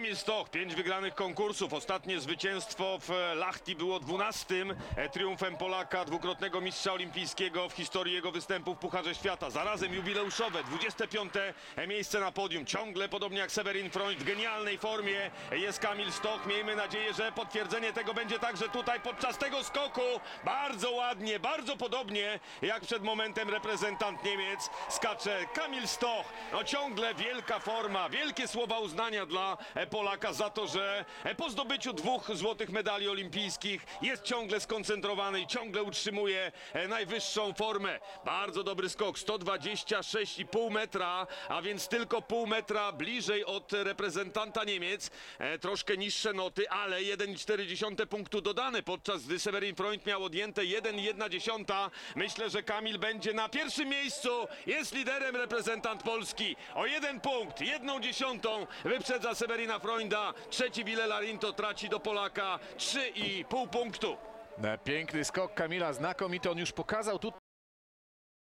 Kamil Stoch, pięć wygranych konkursów. Ostatnie zwycięstwo w Lachti było dwunastym e, triumfem Polaka, dwukrotnego mistrza olimpijskiego w historii jego występu w Pucharze Świata. Zarazem jubileuszowe, 25. miejsce na podium. Ciągle, podobnie jak Severin Freund, w genialnej formie jest Kamil Stoch. Miejmy nadzieję, że potwierdzenie tego będzie także tutaj podczas tego skoku. Bardzo ładnie, bardzo podobnie jak przed momentem reprezentant Niemiec skacze Kamil Stoch. No ciągle wielka forma, wielkie słowa uznania dla e, Polaka za to, że e, po zdobyciu dwóch złotych medali olimpijskich jest ciągle skoncentrowany i ciągle utrzymuje e, najwyższą formę. Bardzo dobry skok, 126,5 metra, a więc tylko pół metra bliżej od reprezentanta Niemiec. E, troszkę niższe noty, ale 1,4 punktu dodane, podczas gdy Severin Freund miał odjęte 1,1. Myślę, że Kamil będzie na pierwszym miejscu. Jest liderem reprezentant Polski. O jeden punkt, jedną dziesiątą wyprzedza Severina Freunda. Trzeci Wile Larinto traci do Polaka 3,5 punktu. Piękny skok Kamila, znakomity. On już pokazał tu